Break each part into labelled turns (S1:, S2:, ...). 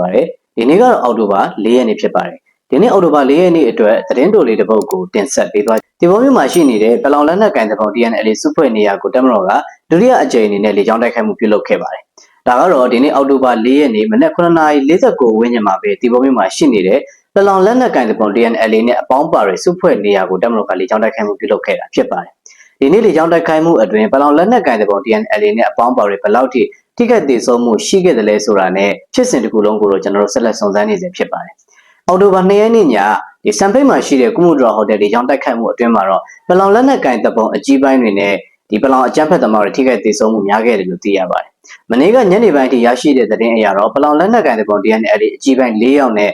S1: ပါတယ်ဒီနေ့ကတော့အောက်တိုဘာ၄ရက်နေ့ဖြစ်ပါတယ်ဒီနေ့အောက်တိုဘာ၄ရက်နေ့အတွက်သတင်းတိုလေးတစ်ပုဒ်ကိုတင်ဆက်ပေးသွားဒီပေါ်မြို့မှာရှိနေတဲ့ပလောင်လက်နက်ကန်တပုံ TNL စုဖွဲ့နေရာကိုတက်မတော်ကဒုတိယအကြိမ်အနေနဲ့လေကြောင်းတိုက်ခိုက်မှုပြုလုပ်ခဲ့ပါတယ်ဒါကတော့ဒီနေ့အောက်တိုဘာ၄ရက်နေ့မနက်9:49ဝန်းကျင်မှာပဲဒီပေါ်မြို့မှာရှိနေတဲ့ပလောင်လက်နက်ကန်တပုံ TNL နဲ့အပေါင်းပါတဲ့စုဖွဲ့နေရာကိုတက်မတော်ကလေကြောင်းတိုက်ခိုက်မှုပြုလုပ်ခဲ့တာဖြစ်ပါတယ်ဒီနေ့လေကြောင်းတိုက်ခိုက်မှုအတွင်းပလောင်လက်နက်ကန်တပုံ TNL နဲ့အပေါင်းပါတဲ့ဘယ်လောက်ထိ ထိခိုက်ဒေဆုံးမှုရှိခဲ့တယ်လဲဆိုတာနဲ့ဖြစ်စဉ်တစ်ခုလုံးကိုတော့ကျွန်တော်တို့ဆက်လက်စုံစမ်းနေစေဖြစ်ပါတယ်။အော်တိုဘာ2ရက်နေ့ညဒီစံပိတ်မှာရှိတဲ့ကုမှုဒရာဟိုတယ်လေကြောင်းတိုက်ခိုက်မှုအတွင်းမှာတော့ပလောင်လက်နက်ကင်တပ်ပုံအကြီးပိုင်းတွေနဲ့ဒီပလောင်အကြမ်းဖက်သမားတွေထိခိုက်ဒေဆုံးမှုများခဲ့တယ်လို့သိရပါတယ်။မနေ့ကညနေပိုင်းထိရရှိတဲ့သတင်းအရတော့ပလောင်လက်နက်ကင်တပ်ပုံ DNL အကြီးပိုင်း၄ယောက်နဲ့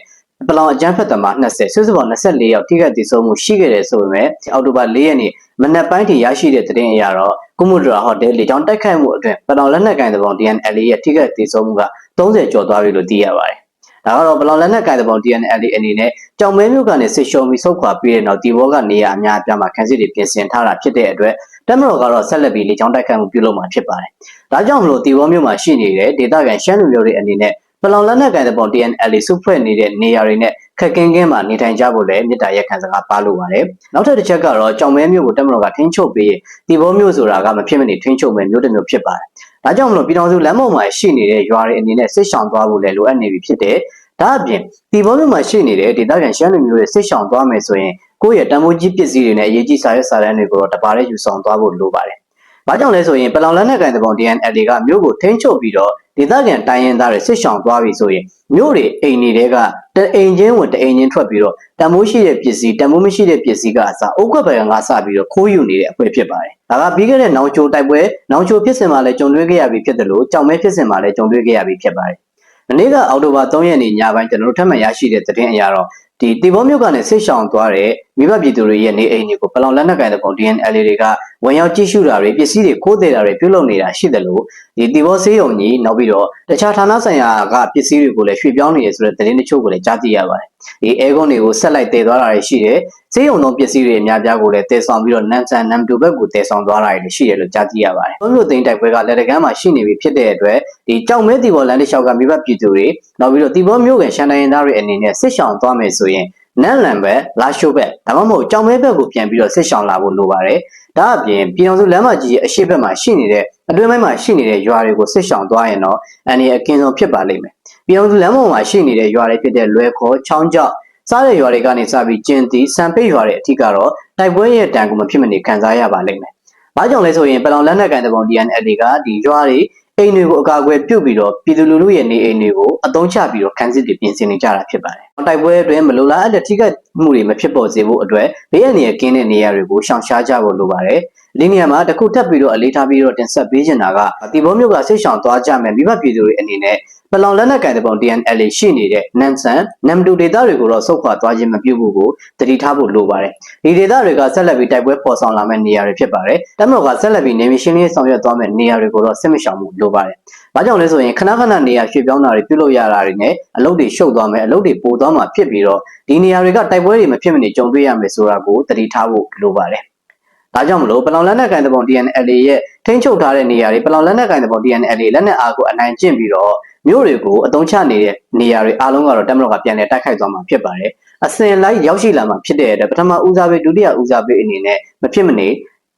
S1: ပလောင်အကြမ်းဖက်သမား20စုစုပေါင်း24ယောက်ထိခိုက်ဒေဆုံးမှုရှိခဲ့တယ်ဆိုပေမဲ့အော်တိုဘာ4ရက်နေ့မနက်ပိုင်းထိရရှိတဲ့သတင်းအရတော့ကုမှုဒရာဟိုတယ်လေကြောင်းတိုက်ခိုက်မှုအတွင်းပလောင်လက်နက်ကင်တပ်ပုံ DNL ရဲ့ထိခိုက်ဒေဆုံးမှုက30ကျော်သွားပြီလို့သိရပါတယ်။ဒါကတော့ဘလောင်လက်နက်ကင်တဲ့ပုံ TNL အနေနဲ့ကြောင်မဲမြို့ကနေစစ်ရှုံပြီးဆုတ်ခွာပြီးတဲ့နောက်ဒီဘောကနေရာအများအပြားမှာခန်းစစ်တွေပြင်ဆင်ထားတာဖြစ်တဲ့အတွက်တက်မတော်ကတော့ဆက်လက်ပြီးလေကြောင်းတိုက်ခိုက်မှုပြုလုပ်မှာဖြစ်ပါတယ်။ဒါကြောင့်မလို့ဒီဘောမြို့မှာရှိနေတဲ့ဒေသခံရှမ်းလူမျိုးတွေအနေနဲ့ ပလောင်လက်နက်ကင်တဲ့ပုံ TNL စုဖွဲ့နေတဲ့နေရာတွေနဲ့ခက်ကင်းကင်းမှာနေထိုင်ကြဖို့လည်းမြစ်တာရက်ခံစကားပါလို့ပါတယ်။နောက်ထပ်တစ်ချက်ကတော့ကြောင်မဲမြို့ကိုတက်မတော်ကထင်းချုပ်ပြီးဒီဘောမြို့ဆိုတာကမဖြစ်မနေထင်းချုပ်မဲ့မြို့တစ်မြို့ဖြစ်ပါတယ်။ဒါကြောင့်မလို့ပြည်တော်စုလမ်းပေါ်မှာရှိနေတဲ့ရွာတွေအနေနဲ့စစ်ဆောင်သွားဖို့လည်းလိုအပ်နေပြီဖြစ်တဲ့ဒါအပြင်ဒီဘောမြို့မှာရှိနေတဲ့ဒေသခံရှမ်းလူမျိုးတွေစစ်ဆောင်သွားမယ်ဆိုရင်ကိုယ့်ရဲ့တန်ဖိုးကြီးပစ္စည်းတွေနဲ့အရေးကြီးစာရွက်စာတမ်းတွေကိုတော့တပါးလေးယူဆောင်သွားဖို့လိုပါတယ်။ဘာကြောင့်လဲဆိုရင်ပလောင်လက်နက်ကန်တဲ့ပုံ DNL ကမြို့ကိုထိန်းချုပ်ပြီးတော့ ဒေသခံတိုင်းရင်းသားတွေစစ်ဆောင်သွားပြီဆိုရင်မြို့တွေအိမ်တွေကတအိမ်ချင်းဝင်တအိမ်ချင်းထွက်ပြီးတော့တန်မိုးရှိတဲ့ပစ္စည်းတန်မိုးမရှိတဲ့ပစ္စည်းကအစားအုတ်ခွက်ပယ်ကစပြီးတော့ခိုးယူနေတဲ့အဖွဲ့ဖြစ်ပါတယ်။ဒါကပြီးခဲ့တဲ့နောင်ချိုတိုက်ပွဲနောင်ချိုဖြစ်စဉ်မှာလည်းကြုံတွေ့ခဲ့ရပြီးဖြစ်တယ်လို့ကြောင်မဲဖြစ်စဉ်မှာလည်းကြုံတွေ့ခဲ့ရပြီးဖြစ်ပါတယ်။မနေ့ကအောက်တိုဘာ3ရက်နေ့ညပိုင်းကျွန်တော်တို့ထပ်မံရရှိတဲ့သတင်းအရတော့ ဒီတီဘောမြို့ကနေဆိတ်ရှောင်သွားတဲ့မိဘပြည်သူတွေရဲ့နေအိမ်တွေကိုပလောင်လက်နက်ကိုင်တဲ့ပုံ DNL တွေကဝင်ရောက်ကြည့်ရှုတာတွေပစ္စည်းတွေခိုးသေးတာတွေပြုလုပ်နေတာရှိတယ်လို့ဒီတီဘောဆေးရုံကြီးနောက်ပြီးတော့တခြားဌာနဆိုင်ရာကပစ္စည်းတွေကိုလည်းရွှေ့ပြောင်းနေရဆိုတဲ့သတင်းတချို့ကိုလည်းကြားသိရပါတယ်။ဒီအဲကွန်တွေကိုဆက်လိုက်တည်သွားတာတွေရှိတယ်။ဆေးရုံလုံးပစ္စည်းတွေအများပြားကိုလည်းတည်ဆောင်ပြီးတော့နန်ဆန်နမ်တူဘက်ကိုတည်ဆောင်သွားတာတွေရှိတယ်လို့ကြားသိရပါတယ်။ဘုံမျိုးသိန်းတိုက်ပွဲကလက်တကမ်းမှာရှိနေပြီဖြစ်တဲ့အတွက်ဒီကြောက်မဲတီဘောလန်တစ်လျှောက်ကမိဘပြည်သူတွေနောက်ပြီးတော့တီဘောမျိုးကန်ရှန်တိုင်းသားတွေအနေနဲ့စစ်ဆောင်သွားမယ်ဆိုရင်နန်လန်ပဲလာရှိုးဘက်ဒါမှမဟုတ်ကြောင်မဲဘက်ကိုပြန်ပြီးတော့စစ်ဆောင်လာဖို့လိုပါတယ်။ဒါအပြင်ပြည်အောင်စုလမ်းမကြီးရဲ့အရှိတ်ဘက်မှာရှိနေတဲ့အတွင်းပိုင်းမှာရှိနေတဲ့ရွာတွေကိုစစ်ဆောင်သွားရင်တော့အန်ဒီအကင်းဆုံးဖြစ်ပါလိမ့်မယ်။ပြည်အောင်စုလမ်းပေါ်မှာရှိနေတဲ့ရွာတွေဖြစ်တဲ့လွယ်ခေါ်ချောင်းကျောက်စားတဲ့ရွာတွေကနေစပြီးကျင်းတီစံပိတ်ရွာတွေအထိကတော့တိုက်ပွဲရဲ့တန်ကိုမဖြစ်မနေခံစားရပါလိမ့်မယ်။ဘာကြောင့်လဲဆိုရင်ပလောင်လက်နက်ကန်တဲ့ပုံ DNL ကဒီရွာတွေ အိမ်တွေကိုအကာအကွယ်ပြုတ်ပြီးတော့ပြည်သူလူထုရဲ့နေအိမ်တွေကိုအသုံးချပြီးတော့ခန်းစစ်တွေပြင်ဆင်နေကြတာဖြစ်ပါတယ်။တိုက်ပွဲအတွင်းမလိုလားအပ်တဲ့ထိခိုက်မှုတွေမဖြစ်ပေါ်စေဖို့အတွက်ဘေးအန္တရာယ်ကင်းတဲ့နေရာတွေကိုရှောင်ရှားကြဖို့လိုပါတယ်။ဒီနေရာမှာတစ်ခုထပ်ပြီးတော့အလေးထားပြီးတော့တင်ဆက်ပေးချင်တာကတီဘောမျိုးကဆိတ်ဆောင်သွားကြမယ်မိဘပြည်သူတွေအနေနဲ့ ပလောင်လက်နက်ကန်တဲ့ပုံ DNL ရှိနေတဲ့နန်ဆန်နမ်တူဒေတာတွေကိုတော့စုတ်ခွာသွားခြင်းမပြုဘူးကိုတတိထားဖို့လိုပါတယ်။ဒီဒေတာတွေကဆက်လက်ပြီးတိုက်ပွဲပေါ်ဆောင်လာမယ့်နေရာတွေဖြစ်ပါတယ်။တမတော်ကဆက်လက်ပြီးနေမရှင်လေးဆောင်ရွက်သွားမယ့်နေရာတွေကိုတော့စစ်မရှောင်မှုလိုပါတယ်။ဘာကြောင့်လဲဆိုရင်ခဏခဏနေရာရွှေ့ပြောင်းတာတွေပြုလုပ်ရတာတွေနဲ့အလုပ်တွေရှုပ်သွားမယ်အလုပ်တွေပိုသွားမှာဖြစ်ပြီးတော့ဒီနေရာတွေကတိုက်ပွဲတွေမဖြစ်မနေကြုံတွေ့ရမယ်ဆိုတာကိုတတိထားဖို့လိုပါတယ်။ဒါကြောင့်မလို့ပလောင်လက်နက်ကိုင်တဲ့ပုံ DNL ရဲ့ထိန်းချုပ်ထားတဲ့နေရာတွေပလောင်လက်နက်ကိုင်တဲ့ပုံ DNL လက်နက်အားကိုအနိုင်ကျင့်ပြီးတော့ မြို့တွေကိုအသုံးချနေတဲ့နေရာတွေအားလုံးကတော့တက်မတော်ကပြန်လည်တိုက်ခိုက်သွားမှာဖြစ်ပါတယ်။အစဉ်လိုက်ရောက်ရှိလာမှာဖြစ်တဲ့အတွက်ပထမဦးစားပေးဒုတိယဦးစားပေးအနေနဲ့မဖြစ်မနေ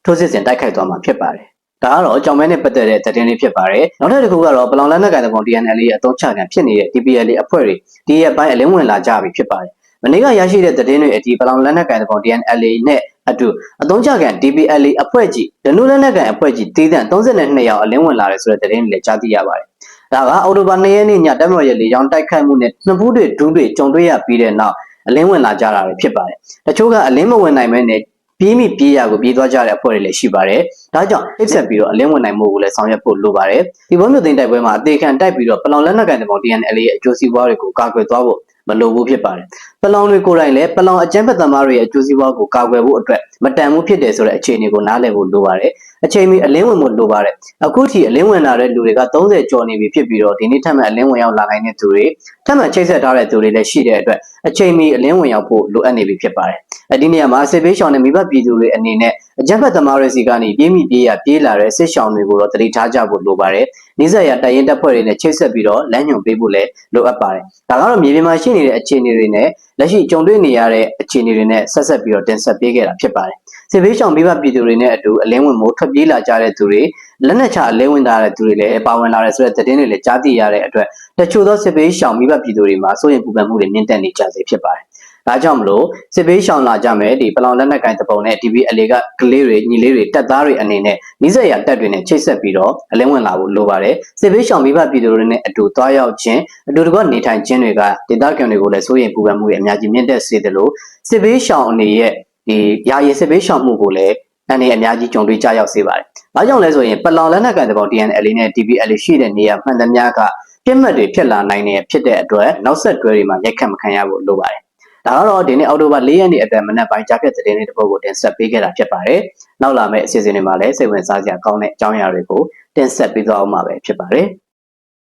S1: ထိုးစစ်ဆင်တိုက်ခိုက်သွားမှာဖြစ်ပါတယ်။ဒါကတော့အကြောင်းမဲနဲ့ပတ်သက်တဲ့သတင်းလေးဖြစ်ပါတယ်။နောက်ထပ်တစ်ခုကတော့ပလောင်လက်နက်ကိုင်တဲ့ပုံ DNL ရဲ့အသုံးချခံဖြစ်နေတဲ့ DPL အဖွဲ့တွေဒီရက်ပိုင်းအလင်းဝင်လာကြပြီဖြစ်ပါတယ်။မနေ့ကရရှိတဲ့သတင်းတွေအဒီပလောင်လက်နက်ကိုင်တဲ့ပုံ DNL နဲ့အတူအသုံးချခံ DPL အဖွဲ့ကြီးဒနုလက်နက်ကိုင်အဖွဲ့ကြီးတည်တဲ့32ယောက်အလင်းဝင်လာတယ်ဆိုတဲ့သတင်းတွေလည်းကြားသိရပါတယ်။ ဒါကအော်တိုဘာ2ရက်နေ့ညတက်မတော်ရဲ့လေကြောင်းတိုက်ခိုက်မှုနဲ့နှစ်ဖူးတွေဒူးတွေကြုံတွေ့ရပြီးတဲ့နောက်အလင်းဝင်လာကြတာပဲဖြစ်ပါတယ်။တချို့ကအလင်းမဝင်နိုင်မဲနဲ့ပြေးမိပြေးရကိုပြေးသွားကြတဲ့အဖွဲ့တွေလည်းရှိပါတယ်။ဒါကြောင့်အိပ်ဆက်ပြီးတော့အလင်းဝင်နိုင်မှုကိုလည်းဆောင်ရွက်ဖို့လိုပါတယ်။ဒီဘုံမျိုးသိန်းတိုက်ပွဲမှာအသေးခံတိုက်ပြီးတော့ပလောင်လက်နက်ကန်တဲ့ပုံ DNL ရဲ့အကျိုးစီးပွားတွေကိုကာကွယ်သွားဖို့ မလိုဘူးဖြစ်ပါတယ်။ပလောင်တွေကိုယ်တိုင်လည်းပလောင်အကြမ်းဖက်သမားတွေရဲ့အကျိုးစီးပွားကိုကာကွယ်ဖို့အတွက်မတန်မှုဖြစ်တယ်ဆိုတဲ့အခြေအနေကိုနားလည်ဖို့လိုပါတယ်။အချိန်မီအလင်းဝင်ဖို့လိုပါတယ်။အခုထိအလင်းဝင်လာတဲ့လူတွေက30ကျော်နေပြီဖြစ်ပြီးတော့ဒီနေ့ထပ်မံအလင်းဝင်ရောက်လာနိုင်တဲ့သူတွေထပ်မံချိတ်ဆက်ထားတဲ့သူတွေလည်းရှိတဲ့အတွက်အချိန်မီအလင်းဝင်ရောက်ဖို့လိုအပ်နေပြီဖြစ်ပါတယ်။အဲဒီနေရာမှာဆေးဘေးရှောင်တဲ့မိဘပြည်သူတွေအနေနဲ့ အကြမ်းဖက်သမားတွေစီကနေပြေးမိပြေးရပြေးလာတဲ့စစ်ရှောင်းတွေကိုတော့တတိထားကြဖို့လိုပါတယ်။နေဆက်ရတိုင်ရင်တပ်ဖွဲ့တွေနဲ့ချိတ်ဆက်ပြီးတော့လမ်းညွှန်ပေးဖို့လည်းလိုအပ်ပါတယ်။ဒါကတော့မြေပြင်မှာရှိနေတဲ့အခြေအနေတွေနဲ့လက်ရှိကြုံတွေ့နေရတဲ့အခြေအနေတွေနဲ့ဆက်ဆက်ပြီးတော့တင်ဆက်ပေးခဲ့တာဖြစ်ပါတယ်။စစ်ဘေးရှောင်မိဘပြည်သူတွေနဲ့အတူအလင်းဝင်မို့ထွက်ပြေးလာကြတဲ့သူတွေလက်နက်ချအလင်းဝင်လာတဲ့သူတွေလည်းပါဝင်လာတဲ့ဆိုတဲ့သတင်းတွေလည်းကြားသိရတဲ့အတွက်တချို့သောစစ်ဘေးရှောင်မိဘပြည်သူတွေမှာစိုးရိမ်ပူပန်မှုတွေမြင့်တက်နေကြစေဖြစ်ပါတယ်။ ဒါကြောင့်မလို့စစ်ဘေးရှောင်လာကြမယ်ဒီပလောင်လက်နက်ကင်တပုံနဲ့ DB အလေကကလေးတွေညီလေးတွေတက်သားတွေအနေနဲ့နှိစက်ရတက်တွေနဲ့ချိတ်ဆက်ပြီးတော့အလင်းဝင်လာဖို့လိုပါတယ်။စစ်ဘေးရှောင်မိဘပြည်သူတွေနဲ့အတူသွားရောက်ခြင်းအတူတကွနေထိုင်ခြင်းတွေကဒေသခံတွေကိုလည်းစိုးရိမ်ပူပန်မှုတွေအများကြီးမြင့်တက်စေတယ်လို့စစ်ဘေးရှောင်အနေရဲ့ဒီယာယီစစ်ဘေးရှောင်မှုကိုလည်းအနေအများကြီးကြုံတွေ့ကြရောက်စေပါတယ်။ဘာကြောင့်လဲဆိုရင်ပလောင်လက်နက်ကင်တပုံ DNL နဲ့ DBL ရှိတဲ့နေရာမှန်သမျှကပြစ်မှတ်တွေဖြစ်လာနိုင်တဲ့ဖြစ်တဲ့အတွက်နောက်ဆက်တွဲတွေမှာရိုက်ခတ်မခံရဖို့လိုပါတယ်။ ဒါကတော့ဒီနေ့အောက်တိုဘာ၄ရက်နေ့အတန်မနက်ပိုင်းကြားဖြတ်သတင်းလေးတစ်ပုဒ်ကိုတင်ဆက်ပေးခဲ့တာဖြစ်ပါတယ်။နောက်လာမယ့်အစီအစဉ်တွေမှာလည်းစိတ်ဝင်စားစရာကောင်းတဲ့အကြောင်းအရာတွေကိုတင်ဆက်ပေးသွားအောင်မှာပဲဖြစ်ပါတယ်။